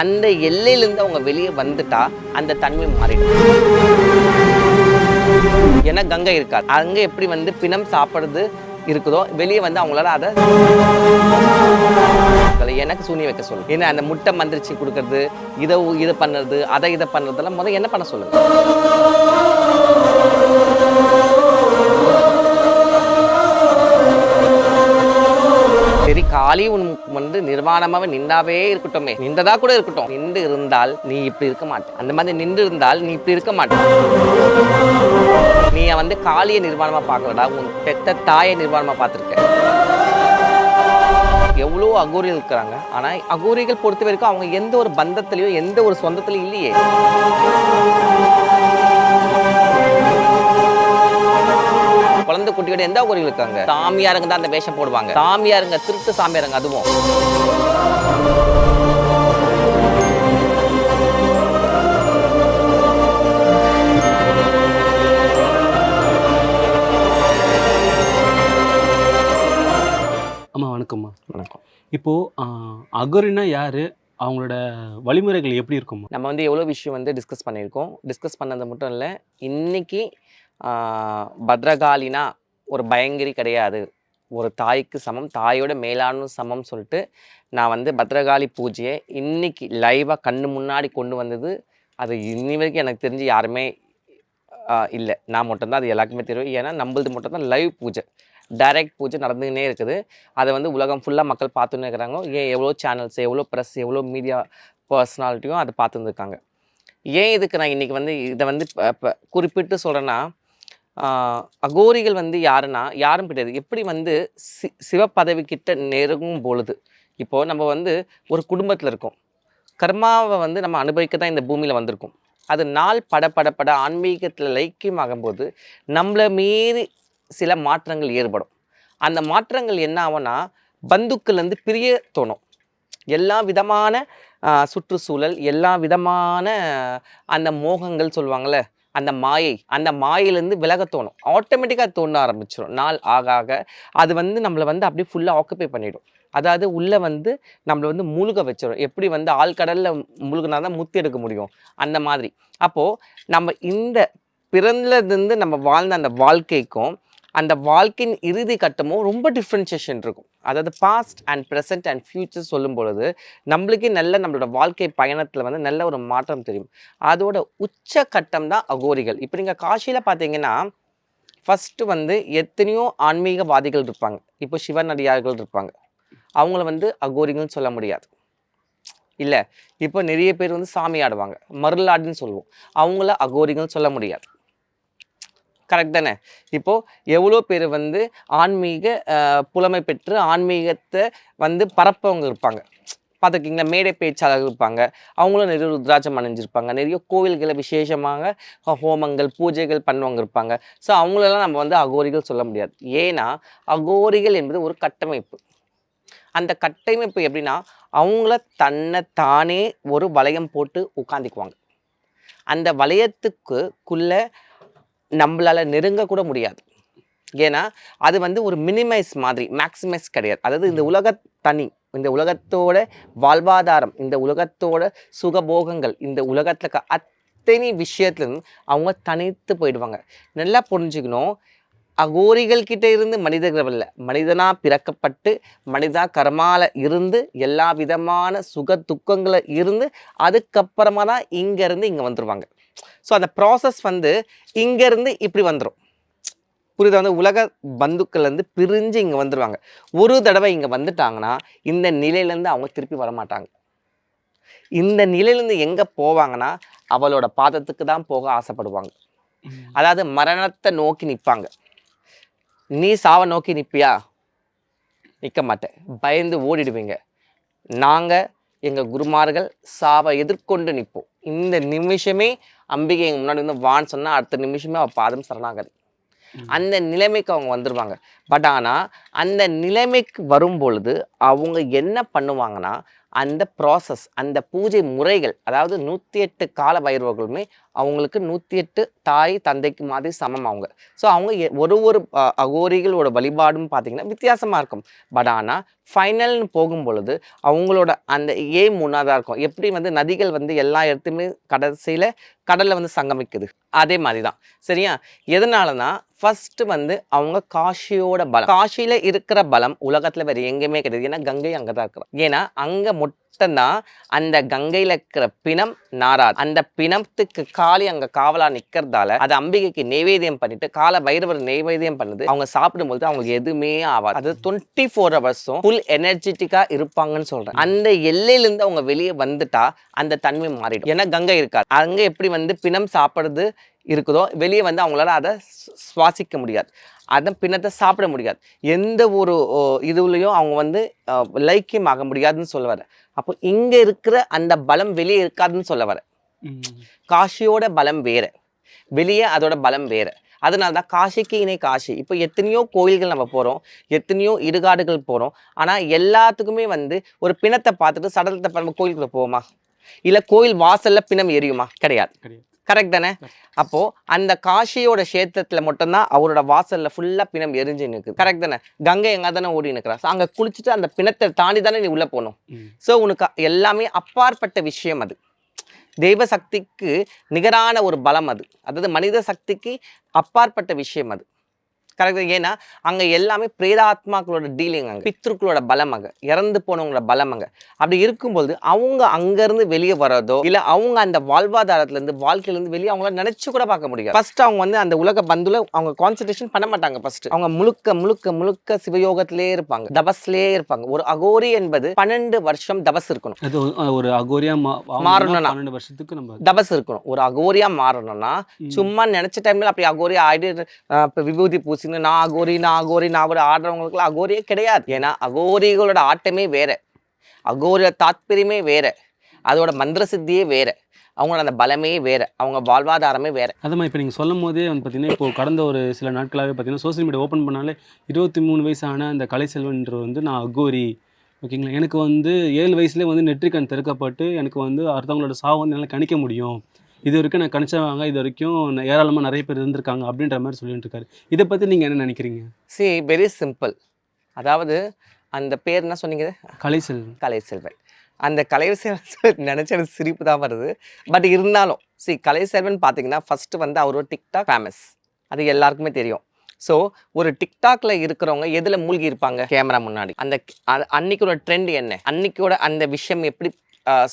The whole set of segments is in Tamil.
அந்த எல்லையிலேருந்து அவங்க வெளியே வந்துட்டா அந்த தன்மை மாறிடும். ஏன்னா கங்கை இருக்காது. அங்கே எப்படி வந்து பிணம் சாப்பிட்றது இருக்குதோ வெளியே வந்து அவங்களால அதை எனக்கு சூனியம் வைக்க சொல்லு. ஏன்னா அந்த முட்டை மந்திரிச்சு கொடுக்கறது இதை இதை பண்ணுறது அதை இதை பண்ணுறதெல்லாம் முதல்ல என்ன பண்ண சொல்லுங்க? சரி காளி உன் வந்து நிர்வாணமாக நின்றாவே இருக்கட்டுமே. நின்றதா கூட இருக்கட்டும். நின்று இருந்தால் நீ இப்படி இருக்க மாட்டேன். அந்த மாதிரி நின்று இருந்தால் நீ இப்படி இருக்க மாட்டேன். நீ வந்து காளியை நிர்வாணமாக பார்க்கலடா உன் பெத்த தாயை நிர்வாணமாக பார்த்துருக்க. எவ்வளோ அகோரிகள் இருக்கிறாங்க. ஆனால் அகோரிகள் பொறுத்த வரைக்கும் அவங்க எந்த ஒரு பந்தத்திலையும் எந்த ஒரு சொந்தத்திலையும் இல்லையே. குழந்தை குட்டியோட எந்த அகோரிகள் இருக்காங்க சாமியாருங்க தான் அந்த வேஷம் போடுவாங்க. சாமியாருங்க திருட்டு சாமியாருங்க அதுவும். அம்மா வணக்கம்மா. வணக்கம். இப்போ ஆஹ், அகோரினா யாரு? அவங்களோட வழிமுறைகள் எப்படி இருக்கும்மா? நம்ம வந்து எவ்வளோ விஷயம் வந்து டிஸ்கஸ் பண்ணியிருக்கோம். டிஸ்கஸ் பண்ணது மட்டும் இல்லை இன்னைக்கு பத்ரகாலினா ஒரு பயங்கரி கிடையாது. ஒரு தாய்க்கு சமம் தாயோட மேலானும் சமம் சொல்லிட்டு நான் வந்து பத்ரகாளி பூஜையை இன்னைக்கு லைவாக கண்ணு முன்னாடி கொண்டு வந்தது. அது இன்னி வரைக்கும் எனக்கு தெரிஞ்சு யாருமே இல்லை. நான் மட்டும்தான் அது எல்லாருக்குமே தெரியும். ஏன்னா நம்மளது மட்டும்தான் லைவ் பூஜை. டைரக்ட் பூஜை நடந்துக்கினே இருக்குது. அதை வந்து உலகம் ஃபுல்லாக மக்கள் பார்த்துன்னு இருக்கிறாங்க. ஏன் எவ்வளோ சேனல்ஸ் எவ்வளோ ப்ரெஸ் எவ்வளோ மீடியா பர்சனாலிட்டியும் அதை பார்த்துருந்துருக்காங்க ஏன் இதுக்கு நான் இன்றைக்கி வந்து இதை வந்து குறிப்பிட்டு சொல்கிறேன்னா அகோரிகள் வந்து யாருன்னா யாரும் கிடையாது. எப்படி வந்து சி சிவ பதவி கிட்ட நெருங்கும் பொழுது இப்போது நம்ம வந்து ஒரு குடும்பத்தில் இருக்கோம். கர்மாவை வந்து நம்ம அனுபவிக்க தான் இந்த பூமியில் வந்திருக்கோம். அது நாள் பட பட பட ஆன்மீகத்தில் லைக்கியமாகும்போது நம்மளை மீறி சில மாற்றங்கள் ஏற்படும். அந்த மாற்றங்கள் என்ன ஆகும்னா பந்துக்கள்லேருந்து பிரிய தோணும். எல்லா விதமான சுற்றுச்சூழல் எல்லா விதமான அந்த மோகங்கள் சொல்லுவாங்கள்ல அந்த மாயை அந்த மாயிலேருந்து விலக தோணும். ஆட்டோமேட்டிக்காக தோண ஆரம்பிச்சிடும் நாள் ஆக ஆக அது வந்து நம்மளை வந்து அப்படியே ஃபுல்லாக ஆக்குப்பை பண்ணிடும். அதாவது உள்ளே வந்து நம்மளை வந்து மூழ்க வச்சிடும் எப்படி வந்து ஆழ்கடலில் மூழ்கினா தான் முத்தி எடுக்க முடியும். அந்த மாதிரி. அப்போது நம்ம இந்த பிறந்ததுலேருந்து நம்ம வாழ்ந்த அந்த வாழ்க்கைக்கும் அந்த வாழ்க்கையின் இறுதி கட்டமும் ரொம்ப டிஃப்ரென்சியேஷன் இருக்கும். அதாவது past and present and future சொல்லும் பொழுது நம்மளுக்கே நல்ல நம்மளோட வாழ்க்கை பயணத்தில் வந்து நல்ல ஒரு மாற்றம் தெரியும். அதோட உச்ச கட்டம் தான் அகோரிகள். இப்போ நீங்கள் காசியில் பார்த்தீங்கன்னா ஃபஸ்ட்டு வந்து எத்தனையோ ஆன்மீகவாதிகள் இருப்பாங்க. இப்போ சிவனடியார்கள் இருப்பாங்க. அவங்கள வந்து அகோரிகள்னு சொல்ல முடியாது. இல்லை இப்போ நிறைய பேர் வந்து சாமி ஆடுவாங்க. மருளாடுன்னு சொல்லுவோம். அவங்கள அகோரிகள்னு சொல்ல முடியாது. கரெக்ட் தானே? இப்போது எவ்வளோ பேர் வந்து ஆன்மீக புலமை பெற்று ஆன்மீகத்தை வந்து பரப்பவங்க இருப்பாங்க. பார்த்துருக்கீங்களா? மேடை பேச்சாளர்கள் இருப்பாங்க. அவங்களும் நிறைய ருத்ராட்சம் அணிஞ்சிருப்பாங்க. நிறைய கோவில்களை விசேஷமாக ஹோமங்கள் பூஜைகள் பண்ணுவவங்க இருப்பாங்க. ஸோ அவங்களெல்லாம் நம்ம வந்து அகோரிகள் சொல்ல முடியாது. ஏன்னா அகோரிகள் என்பது ஒரு கட்டமைப்பு. அந்த கட்டமைப்பு எப்படின்னா அவங்கள தன்னை தானே ஒரு வளையம் போட்டு உட்காந்துக்குவாங்க அந்த வளையத்துக்குள்ளே நம்மளால நெருங்க கூட முடியாது. ஏன்னா அது வந்து ஒரு மினிமைஸ் மாதிரி மேக்ஸிமைஸ் கிடையாது. அதாவது இந்த உலக தனி இந்த உலகத்தோட வாழ்வாதாரம் இந்த உலகத்தோட சுகபோகங்கள் இந்த உலகத்துல இருக்க அத்தனை விஷயத்துலேருந்து அவங்க தனித்து போயிடுவாங்க. நல்லா புரிஞ்சுக்கணும். அகோரிகள் கிட்ட இருந்து மனிதர்கள் இல்லை மனிதனா பிறக்கப்பட்டு மனிதா கர்மால இருந்து எல்லா விதமான சுக துக்கங்களை இருந்து அதுக்கப்புறமா தான் இங்க இருந்து இங்க வந்துருவாங்க. ஸோ அந்த ப்ராசஸ் வந்து இங்க இருந்து இப்படி வந்துடும் புரியுதா? வந்து உலக பந்துக்கள்லேருந்து பிரிஞ்சு இங்கே வந்துடுவாங்க ஒரு தடவை இங்கே வந்துட்டாங்கன்னா இந்த நிலையிலேருந்து அவங்க திருப்பி வர மாட்டாங்க இந்த நிலையிலேருந்து எங்கே போவாங்கன்னா அவளோட பாதத்துக்கு தான் போக ஆசைப்படுவாங்க. அதாவது மரணத்தை நோக்கி நிற்பாங்க நீ சாவை நோக்கி நிற்பியா நிற்க மாட்டேன். பயந்து ஓடிடுவீங்க. நாங்கள் எங்கள் குருமார்கள் சாவை எதிர்கொண்டு நிற்போம். இந்த நிமிஷமே அம்பிகை எங்கள் முன்னாடி வந்து வான்னு சொன்னால் அடுத்த நிமிஷமே அவள் பாதம் சரணாகதி. அந்த நிலைமைக்கு அவங்க வந்துடுவாங்க பட் ஆனால் அந்த நிலைமைக்கு வரும் பொழுது அவங்க என்ன பண்ணுவாங்கன்னா அந்த ப்ராசஸ் அந்த பூஜை முறைகள் அதாவது நூற்றி எட்டு கால பைரவர்களுமே அவங்களுக்கு நூற்றி எட்டு தாய் தந்தைக்கு மாதிரி சமம் அவங்க. ஸோ அவங்க எ- ஒரு ஒரு அகோரிகளோட வழிபாடும் பார்த்திங்கன்னா வித்தியாசமாக இருக்கும். பட் ஆனால் ஃபைனல்னு போகும் பொழுது அவங்களோட அந்த ஏம் ஒன்றாக தான் இருக்கும். எப்படி வந்து நதிகள் வந்து எல்லா இடத்துலையுமே கடைசியில் கடலில் வந்து சங்கமிக்குது. அதே மாதிரி தான். சரியா? எதனாலனா ஃபஸ்ட்டு வந்து அவங்க காஷியோட பலம். காஷியில் இருக்கிற பலம் உலகத்தில் வேறு எங்கேயுமே கிடையாது. ஏன்னா கங்கை அங்கே தான் இருக்கிறோம் ஏன்னா அங்க மட்டும்தான் அந்த கங்கையில இருக்கிற பிணம் நாராது. அந்த பிணத்துக்கு காலி அங்க காவலா நிக்கிறதால அது அம்பிகைக்கு நைவேத்தியம் பண்ணிட்டு கால பைரவர் நைவேத்தியம் பண்ணுது. அவங்க சாப்பிடும்போது அவங்களுக்கு எதுவுமே ஆகாது அது டுவெண்ட்டி ஃபோர் ஹவர்ஸும் ஃபுல் எனர்ஜெட்டிக்கா இருப்பாங்கன்னு சொல்றேன். அந்த எல்லையிலிருந்து அவங்க வெளியே வந்துட்டா அந்த தன்மை மாறிடும். ஏன்னா கங்கை இருக்காது. அங்க எப்படி வந்து பிணம் சாப்பிடுறது இருக்குதோ வெளியே வந்து அவங்களால அதை சுவாசிக்க முடியாது. அதை பின்னத்தை சாப்பிட முடியாது. எந்த ஒரு இதுலேயும் அவங்க வந்து லைக்கியம் ஆக முடியாதுன்னு சொல்லுவார் அப்போ இங்க இருக்கிற அந்த பலம் வெளியே இருக்காதுன்னு சொல்ல வர. காஷியோட பலம் வேற. வெளியே அதோட பலம் வேற. அதனால தான் காஷிக்கு இணை காஷி. இப்போ எத்தனையோ கோயில்கள் நம்ம போகிறோம் எத்தனையோ இடுகாடுகள் போகிறோம் ஆனால் எல்லாத்துக்குமே வந்து ஒரு பிணத்தை பார்த்துட்டு சடலத்தை நம்ம கோயிலுக்குள்ள போவோமா? இல்லை கோயில் வாசல்ல பிணம் எரியுமா? கிடையாது. கிடையாது. கரெக்ட் தானே? அப்போ அந்த காஷியோட கஷேத்திரத்துல மட்டும்தான் அவரோட வாசல்ல ஃபுல்லா பிணம் எரிஞ்சு நிற்குது கரெக்ட் தானே? கங்கை எங்க தானே ஓடி நிற்கிறா So, அங்க குளிச்சுட்டு அந்த பிணத்தை தாண்டி தானே நீ உள்ள போகணும். ஸோ உனக்கு எல்லாமே அப்பாற்பட்ட விஷயம் அது. தெய்வ சக்திக்கு நிகரான ஒரு பலம் அது. அதாவது மனித சக்திக்கு அப்பாற்பட்ட விஷயம் அது. கரெக்ட் ஏன்னா அங்க எல்லாமே பிரேதாத்மாக்களோட டீலிங் அங்க. பித்ருக்களோட பலம் அங்க. இறந்து போனவங்களோட பலம் அங்க. அப்படி இருக்கும்போது அவங்க அங்கிருந்து வெளியே வர்றதோ இல்ல அவங்க அந்த வாழ்வாதாரத்துல இருந்து வாழ்க்கையில இருந்து வெளியே அவங்கள நினைச்சு கூட பார்க்க முடியாது. ஃபர்ஸ்ட் அவங்க வந்து அந்த உலக பந்துல அவங்க கான்சன்ட்ரேஷன் பண்ண மாட்டாங்க ஃபர்ஸ்ட் அவங்க முழுக்க முழுக்க முழுக்க சிவயோகத்திலே இருப்பாங்க. தபஸ்லயே இருப்பாங்க. ஒரு அகோரி என்பது பன்னெண்டு வருஷம் தபஸ் இருக்கணும். அது ஒரு- அகோரியா மாறணும்னா. பன்னெண்டு வருஷத்துக்கு நம்ம தபஸ் இருக்கணும். ஒரு அகோரியா மாறணும்னா. சும்மா நினைச்ச டைம்ல அப்படி அகோரி ஆயிட்டு அஹ், இப்ப விபூதி நான் அகோரி நான் அகோரி நான் அவர் ஆடுறவங்களுக்குலாம் அகோரியே கிடையாது. ஏன்னா அகோரிகளோட ஆட்டமே வேறு. அகோரியோட தாத்பரியமே வேற. அதோட மந்திர சித்தியே வேறு. அவங்களோட அந்த பலமே வேறு. அவங்க வாழ்வாதாரமே வேறு. அது மாதிரி இப்போ நீங்கள் சொல்லும் போதே வந்து பார்த்தீங்கன்னா இப்போ கடந்த ஒரு சில நாட்களாகவே பார்த்தீங்கன்னா சோஷியல் மீடியா ஓப்பன் பண்ணாலே இருபத்தி மூணு வயசான அந்த கலை செல்வன்ற வந்து நான் அகோரி. ஓகேங்களா? எனக்கு வந்து ஏழு வயசுலேயே வந்து நெற்றிக்கண் திறக்கப்பட்டு எனக்கு வந்து அடுத்தவங்களோட சாவு வந்து என்னால் கணிக்க முடியும். இது வரைக்கும் நான் கணிச்சவங்க இது வரைக்கும் ந- ஏராளமா நிறைய பேர் இருந்திருக்காங்க அப்படின்ற மாதிரி சொல்லிட்டு இருக்காரு. இதை பற்றி நீங்கள் என்ன நினைக்கிறீங்க? சி வெரி சிம்பிள் அதாவது அந்த பேர் என்ன சொன்னீங்க? கலைசெல்வன். கலைசெல்வன். அந்த கலைசெல்வன் நினச்ச எனக்கு சிரிப்பு தான் வருது. பட் இருந்தாலும் சி கலைசெல்வன் பார்த்தீங்கன்னா ஃபஸ்ட்டு வந்து அவர் ஒரு டிக்டாக் ஃபேமஸ் அது எல்லாருக்குமே தெரியும். ஸோ ஒரு டிக்டாக்ல இருக்கிறவங்க எதில் மூழ்கி இருப்பாங்க கேமரா முன்னாடி. அந்த அன்னைக்கோட ட்ரெண்ட் என்ன? அன்னைக்கோட அந்த விஷயம் எப்படி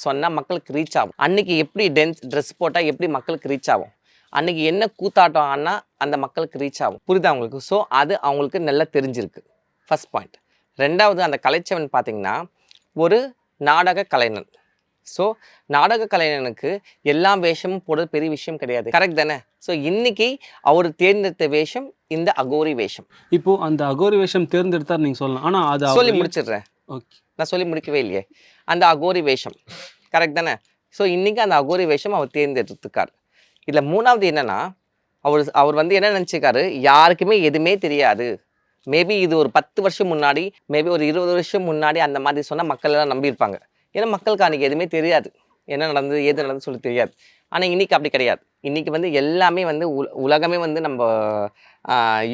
சொன்னால் மக்களுக்கு ரீச் ஆகும். அன்னைக்கு எப்படி டென்ஸ் ட்ரெஸ் போட்டால் எப்படி மக்களுக்கு ரீச் ஆகும்? அன்னைக்கு என்ன கூத்தாட்டம் ஆனால் அந்த மக்களுக்கு ரீச் ஆகும். புரியுதா அவங்களுக்கு ஸோ அது அவங்களுக்கு நல்லா தெரிஞ்சிருக்கு. ஃபர்ஸ்ட் பாயிண்ட் ரெண்டாவது அந்த கலைச்சவன் பார்த்தீங்கன்னா ஒரு நாடக கலைஞன். ஸோ நாடக கலைஞனுக்கு எல்லா வேஷமும் போடுறது பெரிய விஷயம் கிடையாது. கரெக்ட் தானே? ஸோ இன்னைக்கு அவர் தேர்ந்தெடுத்த வேஷம் இந்த அகோரி வேஷம். இப்போ அந்த அகோரி வேஷம் தேர்ந்தெடுத்தார் நீங்கள் சொல்லலாம். ஆனால் அது சொல்லி முடிச்சிடுறேன். ஓகே நான் சொல்லி முடிக்கவே இல்லையே. அந்த அகோரி வேஷம். கரெக்ட் தானே? ஸோ இன்றைக்கி அந்த அகோரி வேஷம் அவர் தேர்ந்தெடுத்துக்கார் இதில் மூணாவது என்னன்னா அவர் அவர் வந்து என்ன நினச்சிக்காரு யாருக்குமே எதுவுமே தெரியாது. மேபி இது ஒரு பத்து வருஷம் முன்னாடி மேபி ஒரு இருபது வருஷம் முன்னாடி அந்த மாதிரி சொன்னால் மக்கள் எல்லாம் நம்பியிருப்பாங்க. ஏன்னா மக்களுக்கு அன்றைக்கி எதுவுமே தெரியாது. என்ன நடந்தது எது நடந்தது சொல்லி தெரியாது. ஆனால் இன்னைக்கு அப்படி கிடையாது. இன்னைக்கு வந்து எல்லாமே வந்து உல உலகமே வந்து நம்ம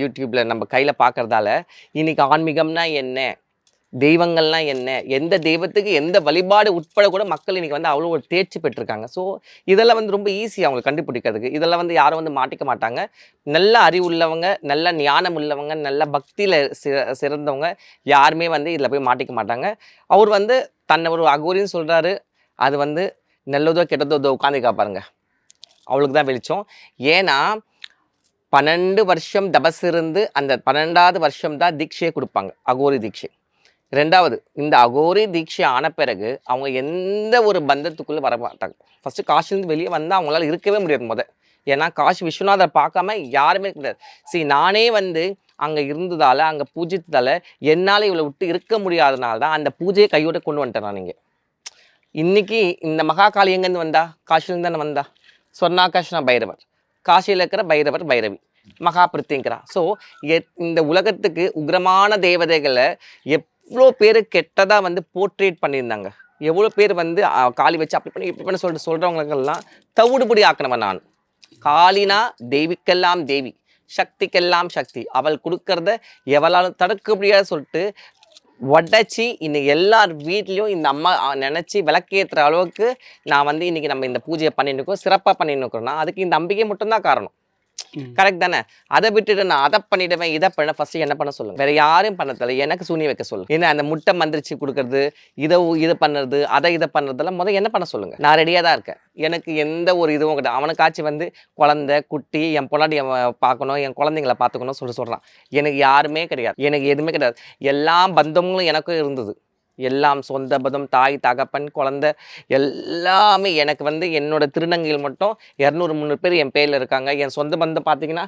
யூடியூப்பில் நம்ம கையில் பார்க்கறதால இன்னைக்கு ஆன்மீகம்னா என்ன? தெய்வங்கள்லாம் என்ன? எந்த தெய்வத்துக்கு எந்த வழிபாடு உட்பட கூட மக்கள் இன்னைக்கு வந்து அவ்வளோ ஒரு தேர்ச்சி பெற்றிருக்காங்க. ஸோ இதெல்லாம் வந்து ரொம்ப ஈஸி அவங்க கண்டுபிடிக்கிறதுக்கு. இதெல்லாம் வந்து யாரும் வந்து மாட்டிக்க மாட்டாங்க. நல்ல அறிவு உள்ளவங்க நல்ல ஞானம் உள்ளவங்க நல்ல பக்தியில் சிறந்தவங்க யாருமே வந்து இதில் போய் மாட்டிக்க மாட்டாங்க. அவர் வந்து தன்னை ஒரு அகோரின்னு சொல்கிறாரு அது வந்து நல்லதோ கெட்டதோ உட்காந்து பாருங்க அவளுக்கு தான் வெளிச்சம். ஏன்னா பன்னெண்டு வருஷம் தபஸ் இருந்து அந்த பன்னெண்டாவது வருஷம் தான் தீட்சையை கொடுப்பாங்க. அகோரி தீட்சை. ரெண்டாவது இந்த அகோரி தீட்சை ஆன பிறகு அவங்க எந்த ஒரு பந்தத்துக்குள்ளே வர மாட்டாங்க. ஃபஸ்ட்டு காசிலேருந்து வெளியே வந்தால் அவங்களால இருக்கவே முடியாது முத. ஏன்னா காசி விஸ்வநாதர் பார்க்காம யாருமே கிடையாது சரி நானே வந்து அங்கே இருந்ததால் அங்கே பூஜித்ததால் என்னால் இவளை விட்டு இருக்க முடியாதனால தான் அந்த பூஜையை கையோட கொண்டு வந்துட்டேன் நான் இங்கே. இன்றைக்கி இந்த மகாகாளி எங்கேருந்து வந்தா? காசிலேருந்து தானே வந்தா? சொர்ணாகாஷ்னா பைரவர். காசியில் இருக்கிற பைரவர் பைரவி. மகா பிரித்திங்கிறா ஸோ இந்த உலகத்துக்கு உக்ரமான தேவதைகளை எப் எவ்வளோ பேர் கெட்டதாக வந்து போர்ட்ரேட் பண்ணியிருந்தாங்க. எவ்வளோ பேர் வந்து காளி வச்சு அப்படி பண்ணி இப்படி பண்ணி சொல்லிட்டு சொல்கிறவங்களுக்கெல்லாம் தவிடுபடி ஆக்கினவன் நான். காளினா தேவிக்கெல்லாம் தேவி சக்திக்கெல்லாம் சக்தி. அவள் கொடுக்கறத எவளாலும் தடுக்க முடியாது சொல்லிட்டு உடச்சி இன்னைக்கு எல்லார் வீட்லேயும் இந்த அம்மா நினச்சி விளக்கேற்றுற அளவுக்கு நான் வந்து இன்றைக்கி நம்ம இந்த பூஜையை பண்ணிட்டு இருக்கோம் சிறப்பாக பண்ணிட்டு இருக்கிறோன்னா அதுக்கு இந்த நம்பிக்கை மட்டும்தான் காரணம். கரெக்ட் தானே? அதை விட்டுட்டு நான் அதை பண்ணிடுவேன் இதை பண்ண ஃபர்ஸ்ட் என்ன பண்ண சொல்லுங்க? வேற யாரும் பண்ண எனக்கு சூனி வைக்க சொல்லுங்க. ஏன்னா அந்த முட்டை மந்திரிச்சு கொடுக்கறது இதை இதை இது பண்ணுறது அதை இதை பண்ணுறதெல்லாம் முதல்ல என்ன பண்ண சொல்லுங்க? நான் ரெடியாக தான் இருக்கேன். எனக்கு எந்த ஒரு இதுவும் கிடையாது. அவனுக்காச்சும் வந்து குழந்தை குட்டி என் பொண்டாட்டி பார்க்கணும் என் குழந்தைங்கள பார்த்துக்கணும் சொல்லி சொல்கிறான் எனக்கு யாருமே கிடையாது. எனக்கு எதுவுமே கிடையாது. எல்லா பந்தங்களும் எனக்கும் இருந்தது. எல்லாம் சொந்த பதம் தாய் தகப்பன் குழந்தை எல்லாமே எனக்கு வந்து என்னோட திருநங்கையில் மட்டும். இரநூறு முந்நூறு பேர் என் பேரில் இருக்காங்க. என் சொந்த பந்தம் பார்த்தீங்கன்னா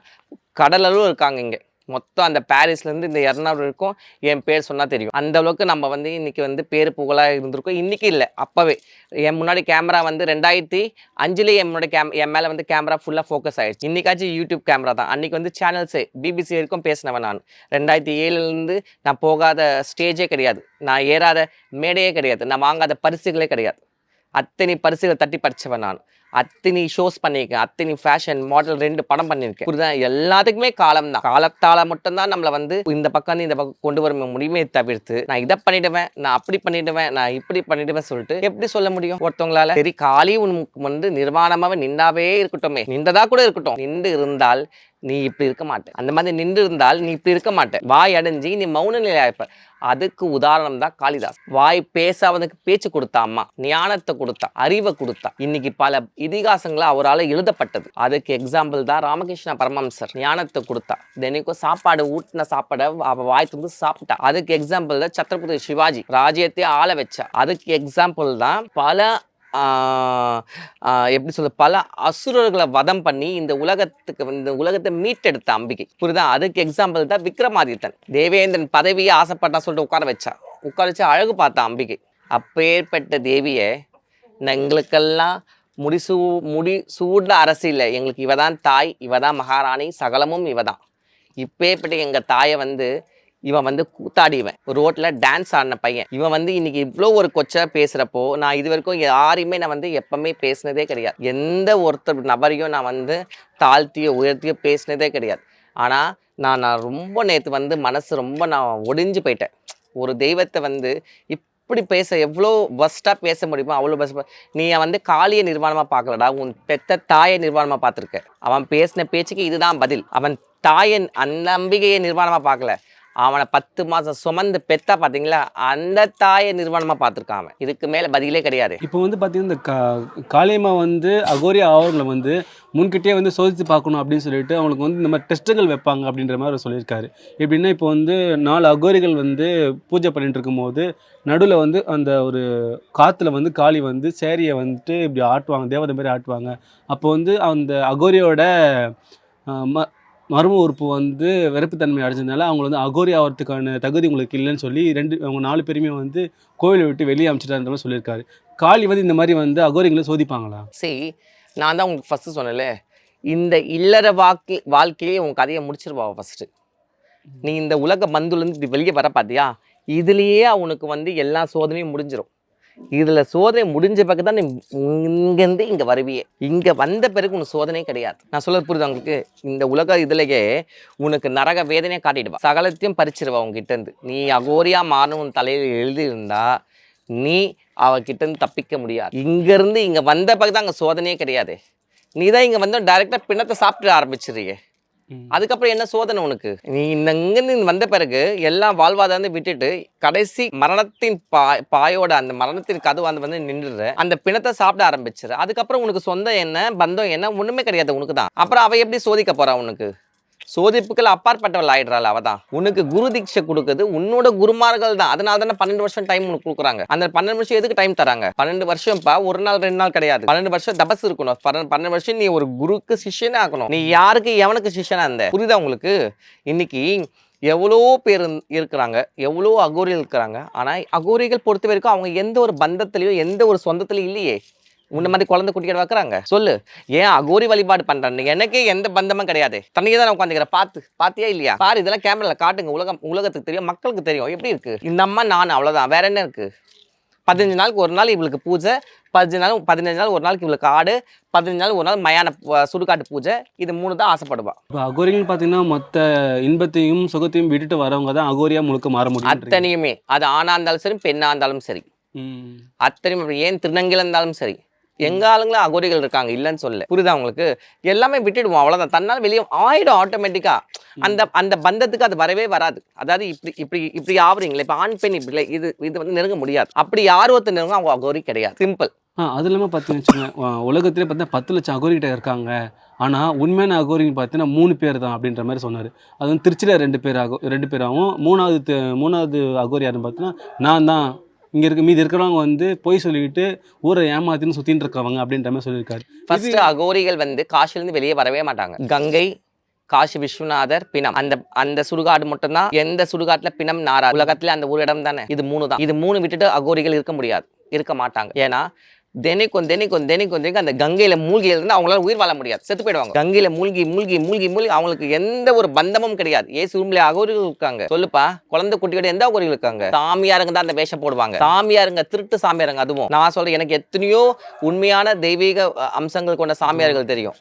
கடலரும் இருக்காங்க இங்கே. மொத்தம் அந்த பாரிஸ்லேருந்து இந்த இரநூறு இருக்கும் என் பேர் சொன்னால் தெரியும். அந்த அளவுக்கு நம்ம வந்து இன்றைக்கி வந்து பேர் புகழாக இருந்திருக்கோம். இன்றைக்கி இல்லை அப்போவே. என் முன்னாடி கேமரா வந்து ரெண்டாயிரத்தி அஞ்சுலேயே என் முன்னாடி கேம் என் மேலே வந்து கேமரா ஃபுல்லாக ஃபோக்கஸ் ஆகிடுச்சு இன்றைக்காச்சும் யூடியூப் கேமரா தான். அன்றைக்கி வந்து சேனல்ஸே பிபிசி வரைக்கும் பேசினவன் நான். ரெண்டாயிரத்தி ஏழுலேருந்து நான் போகாத ஸ்டேஜே கிடையாது. நான் ஏறாத மேடையே கிடையாது. நான் வாங்காத பரிசுகளே கிடையாது. அத்தனை பரிசுகளை தட்டி படித்தவன் நான். அத்தனை ஷோஸ் பண்ணியிருக்கேன். அத்தனை ஃபேஷன் மாடல் ரெண்டு படம் பண்ணியிருக்கேன். புரியுதா? எல்லாத்துக்குமே காலம் தான் காலத்தால மட்டும்தான் நம்மளை வந்து இந்த பக்கம் இந்த பக்கம் கொண்டு வர முடியுமே தவிர்த்து நான் இதை பண்ணிடுவேன் நான் அப்படி பண்ணிடுவேன் நான் இப்படி பண்ணிடுவேன் சொல்லிட்டு எப்படி சொல்ல முடியும் ஒருத்தவங்களால? சரி காலி உனக்கு வந்து நிர்வாணமாக நின்றாவே இருக்கட்டுமே. நின்றதா கூட இருக்கட்டும். நின்று இருந்தால் நீ இப்படி இருக்க மாட்டேன். அந்த மாதிரி நின்று இருந்தால் நீ இப்படி இருக்க மாட்டேன். வாய் அடைஞ்சு நீ மௌன நிலையா இருப்ப. அதுக்கு உதாரணம் தான் காளிதாஸ். வாய் பேசாதவனுக்கு பேச்சு கொடுத்தா அம்மா ஞானத்தை கொடுத்தா அறிவை கொடுத்தா. இன்னைக்கு பல இதிகாசங்களை அவரால் எழுதப்பட்டது. அதுக்கு எக்ஸாம்பிள் தான் ராமகிருஷ்ண பரமம்சர் ஞானத்தை கொடுத்தா. தினைக்கும் சாப்பாடு ஊட்டின சாப்பாடை அவள் வாய் திறந்து சாப்பிட்டா. அதுக்கு எக்ஸாம்பிள் தான் சத்ரபதி சிவாஜி. ராஜ்யத்தை ஆள வச்சா. அதுக்கு எக்ஸாம்பிள் தான் பல எப்படி சொல்ல பல அசுரர்களை வதம் பண்ணி இந்த உலகத்துக்கு வந்து- இந்த உலகத்தை மீட்டெடுத்த அம்பிகை. புரியுதா? அதுக்கு எக்ஸாம்பிள் தான் விக்ரமாதித்தன். தேவேந்திரன் பதவியை ஆசைப்பட்டா சொல்லிட்டு உட்கார வச்சா உட்கார வச்சு அழகு பார்த்தா அம்பிகை. அப்பேற்பட்ட தேவியை நான் எங்களுக்கெல்லாம் முடிசூ முடி சூட அரசு இல்லை. எங்களுக்கு இவ தான் தாய் இவ தான் மகாராணி சகலமும் இவ தான் இப்பேற்பட்ட எங்கள் தாயை வந்து இவன் வந்து கூத்தாடிவன் ரோட்டில் டான்ஸ் ஆடின பையன். இவன் வந்து இன்னைக்கு இவ்வளோ ஒரு கொச்சா பேசுகிறப்போ நான் இது வரைக்கும் யாரையுமே நான் வந்து எப்பவுமே பேசினதே கிடையாது. எந்த ஒருத்தர் நபரையும் நான் வந்து தாழ்த்தியோ உயர்த்தியோ பேசினதே கிடையாது. ஆனால் நான் நான் ரொம்ப நேற்று வந்து மனசு ரொம்ப நான் ஒடிஞ்சு போயிட்டேன். ஒரு தெய்வத்தை வந்து இப்படி பேச எவ்வளோ வஸ்ட்டாக பேச முடியுமோ அவ்வளோ பஸ் நீ வந்து காளியை நிர்வாணமாக பார்க்கலடா உன் பெத்த தாயை நிர்வாணமாக பார்த்துருக்க. அவன் பேசின பேச்சுக்கு இதுதான் பதில். அவன் தாயன் அந்த அம்பிகையை நிர்வாணமாக பார்க்கல. அவனை பத்து மாதம் சுமந்து பெத்தா பார்த்தீங்களா அந்த தாயை நிர்வாணமாக பார்த்துருக்கான் அவன். இதுக்கு மேலே பதிலே கிடையாது. இப்போ வந்து பார்த்தீங்கன்னா இந்த கா காளியம்மா வந்து அகோரியா ஆவர்களை வந்து முன்கிட்டயே வந்து சோதித்து பார்க்கணும் அப்படின்னு சொல்லிட்டு அவங்களுக்கு வந்து இந்த மாதிரி டெஸ்ட்டுகள் வைப்பாங்க அப்படின்ற மாதிரி அவர் சொல்லியிருக்காரு. எப்படின்னா இப்போ வந்து நாலு அகோரிகள் வந்து பூஜை பண்ணிட்டு இருக்கும்போது நடுவில் வந்து அந்த ஒரு காற்றுல வந்து காளி வந்து சேரியை வந்துட்டு இப்படி ஆட்டுவாங்க தேவதை மாதிரி ஆட்டுவாங்க. அப்போ வந்து அந்த அகோரியோட ம மர்ம உறுப்பு வந்து வெறுப்புத்தன்மை அடைஞ்சதுனால அவங்க வந்து அகோரி ஆகிறதுக்கான தகுதி உங்களுக்கு இல்லைன்னு சொல்லி ரெண்டு அவங்க நாலு பேருமே வந்து கோவிலை விட்டு வெளியே அமிச்சிட்டாருன்ற மாதிரி சொல்லியிருக்காரு. காளி வந்து இந்த மாதிரி வந்து அகோரிங்களை சோதிப்பாங்களா? சரி நான் தான் உங்களுக்கு ஃபஸ்ட்டு சொன்னேன்ல. இந்த இல்லற வாக்கி வாழ்க்கையிலே உன் கதையை முடிச்சிருவா ஃபஸ்ட்டு நீ இந்த உலக பந்துலேருந்து இப்படி வெளியே வர பார்த்தியா இதுலேயே அவனுக்கு வந்து எல்லா சோதனையும் முடிஞ்சிடும் இதில் சோதனை முடிஞ்ச பக்கம் தான் நீ இங்கேருந்து இங்கே வருவியே. இங்கே வந்த பிறகு உனக்கு சோதனையே கிடையாது. நான் சொல்ல புரியுது உங்களுக்கு? இந்த உலக இதுலயே உனக்கு நரக வேதனையை காட்டிடுவா சகலத்தையும் பறிச்சிருவா உங்ககிட்ட இருந்து நீ அகோரியா மாறணும் உன் தலையில் எழுதியிருந்தா நீ அவகிட்டருந்து தப்பிக்க முடியாது. இங்கேருந்து இங்கே வந்த பக்கம் தான் அங்கே சோதனையே கிடையாது. நீ தான் இங்கே வந்து டைரெக்டாக பிணத்தை சாப்பிட்டு ஆரம்பிச்சிருக்கே அதுக்கப்புறம் என்ன சோதனை உனக்கு? நீ இந்த இங்கிருந்து வந்த பிறகு எல்லாம் வாழ்வாதாரத்தை விட்டுட்டு கடைசி மரணத்தின் பாய் பாயோட அந்த மரணத்தின் கதவு அந்த வந்து நின்றுற அந்த பிணத்தை சாப்பிட ஆரம்பிச்சிரு. அதுக்கப்புறம் உனக்கு சொந்தம் என்ன பந்தம் என்ன ஒண்ணுமே கிடையாது உனக்கு தான் அப்புறம் அவ எப்படி சோதிக்க போறா உனக்கு? சோதிப்புகள் அப்பாற்பட்டவள் ஆயிடுறாள் அவ தான். உனக்கு குரு தீட்சை கொடுக்குது உன்னோட குருமார்கள் தான். அதனால தானே பன்னெண்டு வருஷம் டைம் உனக்கு கொடுக்குறாங்க. அந்த பன்னெண்டு வருஷம் எதுக்கு டைம் தராங்க? பன்னெண்டு வருஷம்ப்பா ஒரு நாள் ரெண்டு நாள் கிடையாது. பன்னெண்டு வருஷம் தபஸ் இருக்கணும். பன்னெண்டு பன்னெண்டு வருஷம் நீ ஒரு குருக்கு சிஷியனே ஆகணும். நீ யாருக்கு எவனுக்கு சிஷ்யனா இருந்த? புரியுதா உங்களுக்கு? இன்னைக்கு எவ்வளோ பேர் இருக்கிறாங்க. எவ்வளோ அகோரிகள் இருக்கிறாங்க. ஆனால் அகோரிகள் பொறுத்த வரைக்கும் அவங்க எந்த ஒரு பந்தத்துலேயோ எந்த ஒரு சொந்தத்துலையும் இல்லையே. உன்ன மாதிரி குழந்தை குட்டிக்கிட்ட வைக்கிறாங்க சொல்லு. ஏன் அகோரி வழிபாடு பண்றேன் எனக்கே எந்த பந்தமும் கிடையாது. தண்ணியே தான் உட்காந்துக்கிறேன் பார்த்து பாத்தியா இல்லையா? பாரு இதெல்லாம் கேமரால காட்டுங்க. உலகம் உலகத்துக்கு தெரியும் மக்களுக்கு தெரியும். எப்படி இருக்கு? இந்த அம்மா நான் அவ்வளவுதான். வேற என்ன இருக்கு? பதினஞ்சு நாளுக்கு ஒரு நாள் இவளுக்கு பூஜை. பதினஞ்சு நாள் பதினஞ்சு நாள் ஒரு நாளைக்கு இவளுக்கு ஆடு. பதினஞ்சு நாள் ஒரு நாள் மயான சுடுகாட்டு பூஜை. இது மூணு தான் ஆசைப்படுவா இப்போ அகோரிகள் பார்த்தீங்கன்னா மொத்த இன்பத்தையும் சுகத்தையும் விட்டுட்டு வரவங்க தான் அகோரியா முழுக்க மாற முடியும் அத்தனையுமே. அது ஆணா இருந்தாலும் சரி பெண்ணா இருந்தாலும் சரி. அத்தனையும். ஏன் திருநங்கையில இருந்தாலும் சரி. எங்க ஆளுங்களும் அகோரிகள் இருக்காங்க இல்லைன்னு சொல்ல புரியுதா உங்களுக்கு? எல்லாமே விட்டுடுவோம் அவ்வளவுதான். தன்னால் வெளியே ஆயிடும் ஆட்டோமேட்டிக்கா அந்த அந்த பந்தத்துக்கு அது வரவே வராது. அதாவது இப்படி இப்படி இப்படி ஆவறீங்களே இப்போ ஆண் பெண் இப்படி இல்லை இது இது வந்து நெருங்க முடியாது. அப்படி யார் ஒருத்தர் நெருங்க அவங்க அகோரி கிடையாது. சிம்பிள் ஆ அது இல்லாமல் பார்த்தீங்கன்னு வச்சுக்கோங்க உலகத்திலே பார்த்தீங்கன்னா பத்து லட்சம் அகோரிகிட்ட இருக்காங்க. ஆனால் உண்மையான அகோரிங்க பார்த்தீங்கன்னா மூணு பேர் தான் அப்படின்ற மாதிரி சொன்னார். அது வந்து திருச்சியில் ரெண்டு பேர் ஆகும் ரெண்டு பேராகவும் மூணாவது மூணாவது அகோரி யாருன்னு பார்த்தீங்கன்னா நான் தான். இங்கே இருக்க மீதி இருக்கிறவங்க வந்து பொய் சொல்லிக்கிட்டு ஊரை ஏமாத்தின்னு சுற்றின்னு இருக்கவங்க அப்படின்ற மாதிரி சொல்லியிருக்காரு. ஃபர்ஸ்ட் அகோரிகள் வந்து காசிலேருந்து வெளியே வரவே மாட்டாங்க. கங்கை காசி விஸ்வநாதர் பிணம். அந்த அந்த சுடுகாடு மட்டும்தான் எந்த சுடுகாட்டுல பிணம் நாரா உலகத்துல அந்த ஒரு இடம் தானே. இது மூணு தான் இது மூணு விட்டுட்டு அகோரிகள் இருக்க முடியாது. இருக்க மாட்டாங்க. ஏன்னா தினைக்கும் தினைக்கும் தினைக்கும் தினைக்கும் அந்த கங்கையில மூழ்கி இருந்து அவங்களால உயிர் வாழ முடியாது. செத்து போயிடுவாங்க. கங்கையில மூழ்கி மூழ்கி மூழ்கி மூழ்கி அவங்களுக்கு எந்த ஒரு பந்தமும் கிடையாது. ஏசு ரூம்ல அகோரிகள் இருக்காங்க. சொல்லுப்பா குழந்தை குட்டியோட எந்த அகோரிகள் இருக்காங்க? சாமியாருங்க தான் அந்த வேஷம் போடுவாங்க. சாமியாருங்க திருட்டு சாமியாருங்க அதுவும். நான் சொல்றேன் எனக்கு எத்தனையோ உண்மையான தெய்வீக அம்சங்கள் கொண்ட சாமியார்கள் தெரியும்.